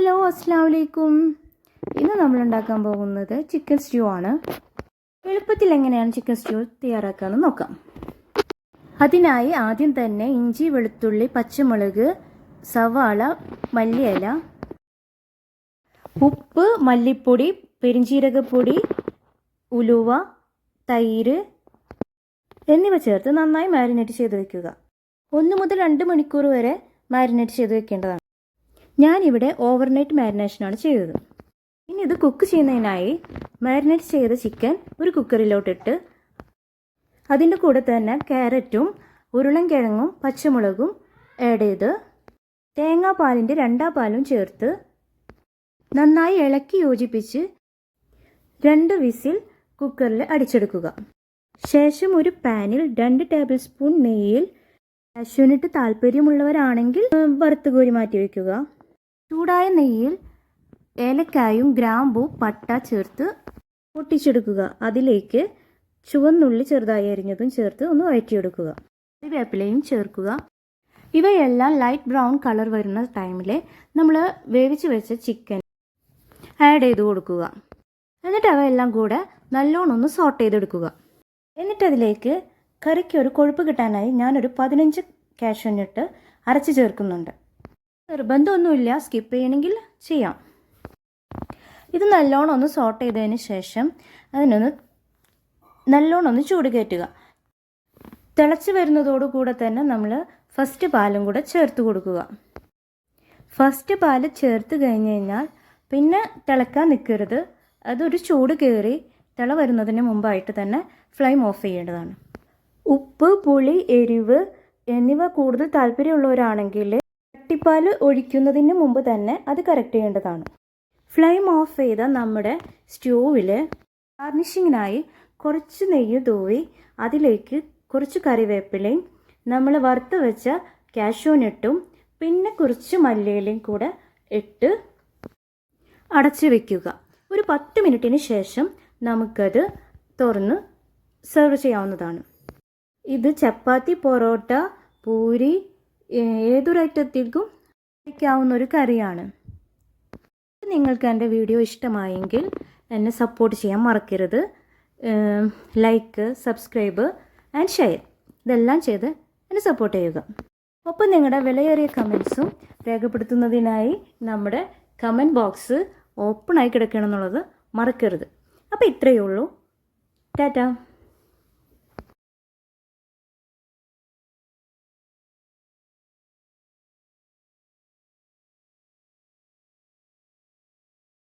Hello അസ്സാം ഇന്ന് നമ്മൾ ഉണ്ടാക്കാൻ പോകുന്നത് ചിക്കൻ സ്റ്റ്യൂ ആണ്. എളുപ്പത്തിൽ എങ്ങനെയാണ് ചിക്കൻ സ്റ്റ്യൂ തയ്യാറാക്കാമെന്ന് നോക്കാം. അതിനായി ആദ്യം തന്നെ ഇഞ്ചി വെളുത്തുള്ളി പച്ചമുളക് സവാള മല്ലിയില ഉപ്പ് മല്ലിപ്പൊടി പെരിഞ്ചീരകപ്പൊടി ഉലുവ തൈര് എന്നിവ ചേർത്ത് നന്നായി മാരിനേറ്റ് ചെയ്ത് വെക്കുക. ഒന്ന് മുതൽ രണ്ട് മണിക്കൂർ വരെ മാരിനേറ്റ് ചെയ്ത് വെക്കേണ്ടതാണ്. ഞാനിവിടെ ഓവർനൈറ്റ് മാരിനേഷനാണ് ചെയ്തത്. ഇനി ഇത് കുക്ക് ചെയ്യുന്നതിനായി മാരിനേറ്റ് ചെയ്ത ചിക്കൻ ഒരു കുക്കറിലോട്ടിട്ട് അതിന്റെ കൂടെ തന്നെ ക്യാരറ്റും ഉരുളൻകിഴങ്ങും പച്ചമുളകും ആഡ് ചെയ്ത് തേങ്ങാപ്പാലിന്റെ രണ്ടാം പാലും ചേർത്ത് നന്നായി ഇളക്കി യോജിപ്പിച്ച് രണ്ട് വിസിൽ കുക്കറിൽ അടിച്ചെടുക്കുക. ശേഷം ഒരു പാനിൽ രണ്ട് ടേബിൾ സ്പൂൺ നെയ്യിൽ കാഷ്യൂനിട്ട് താല്പര്യമുള്ളവരാണെങ്കിൽ വറുത്ത് കോരി മാറ്റി വയ്ക്കുക ചൂടായ നെയ്യിൽ ഏലക്കായും ഗ്രാമ്പൂ പട്ട ചേർത്ത് പൊട്ടിച്ചെടുക്കുക. അതിലേക്ക് ചുവന്നുള്ളി ചെറുതായി അരിഞ്ഞതും ചേർത്ത് ഒന്ന് വഴറ്റിയെടുക്കുക. കറിവേപ്പിലയും ചേർക്കുക. ഇവയെല്ലാം ലൈറ്റ് ബ്രൗൺ കളർ വരുന്ന ടൈമിൽ നമ്മൾ വേവിച്ച് വെച്ച ചിക്കൻ ആഡ് ചെയ്ത് കൊടുക്കുക. എന്നിട്ട് അവയെല്ലാം കൂടെ നല്ലോണം ഒന്ന് സോട്ട് ചെയ്തെടുക്കുക. എന്നിട്ട് അതിലേക്ക് കറിക്ക് ഒരു കൊഴുപ്പ് കിട്ടാനായി ഞാനൊരു പതിനഞ്ച് കാഷ്യൂനിട്ട് അരച്ച് ചേർക്കുന്നുണ്ട്. നിർബന്ധമൊന്നുമില്ല സ്കിപ്പ് ചെയ്യണമെങ്കിൽ ചെയ്യാം. ഇത് നല്ലോണം ഒന്ന് സോട്ട് ചെയ്തതിന് ശേഷം അതിനൊന്ന് നല്ലോണം ഒന്ന് ചൂട് കയറ്റുക. തിളച്ച് വരുന്നതോടുകൂടെ തന്നെ നമ്മൾ ഫസ്റ്റ് പാലും കൂടെ ചേർത്ത് കൊടുക്കുക. ഫസ്റ്റ് പാൽ ചേർത്ത് കഴിഞ്ഞ് കഴിഞ്ഞാൽ പിന്നെ തിളക്കാൻ നിൽക്കരുത് അതൊരു ചൂട് കയറി തിള വരുന്നതിന് മുമ്പായിട്ട് തന്നെ ഫ്ലെയിം ഓഫ് ചെയ്യേണ്ടതാണ്. ഉപ്പ് പുളി എരിവ് എന്നിവ കൂടുതൽ താല്പര്യമുള്ളവരാണെങ്കിൽ കട്ടിപ്പാൽ ഒഴിക്കുന്നതിന് മുമ്പ് തന്നെ അത് കറക്റ്റ് ചെയ്യേണ്ടതാണ്. ഫ്ലെയിം ഓഫ് ചെയ്ത നമ്മുടെ സ്റ്റൂവിൽ ഗാർണിഷിങ്ങിനായി കുറച്ച് നെയ്യ് തൂവി അതിലേക്ക് കുറച്ച് കറിവേപ്പിലയും നമ്മൾ വറുത്ത് വെച്ച കാഷ്യൂനിട്ടും പിന്നെ കുറച്ച് മല്ലിയിലയും കൂടെ ഇട്ട് അടച്ചു വെക്കുക. ഒരു പത്ത് മിനിറ്റിന് ശേഷം നമുക്കത് തുറന്ന് സെർവ് ചെയ്യാവുന്നതാണ്. ഇത് ചപ്പാത്തി പൊറോട്ട പൂരി ഏതൊരു ഐറ്റത്തിൽക്കും കഴിക്കാവുന്ന ഒരു കറിയാണ് നിങ്ങൾക്ക് എന്റെ വീഡിയോ ഇഷ്ടമായെങ്കിൽ എന്നെ സപ്പോർട്ട് ചെയ്യാൻ മറക്കരുത്. ലൈക്ക് സബ്സ്ക്രൈബ് ആൻഡ് ഷെയർ ഇതെല്ലാം ചെയ്ത് എന്നെ സപ്പോർട്ട് ചെയ്യുക. ഒപ്പം നിങ്ങളുടെ വിലയേറിയ കമൻസും രേഖപ്പെടുത്തുന്നതിനായി നമ്മുടെ കമന്റ് ബോക്സ് ഓപ്പണായി കിടക്കണം എന്നുള്ളത് മറക്കരുത്. അപ്പോൾ ഇത്രയേ ഉള്ളൂ. ടാറ്റ.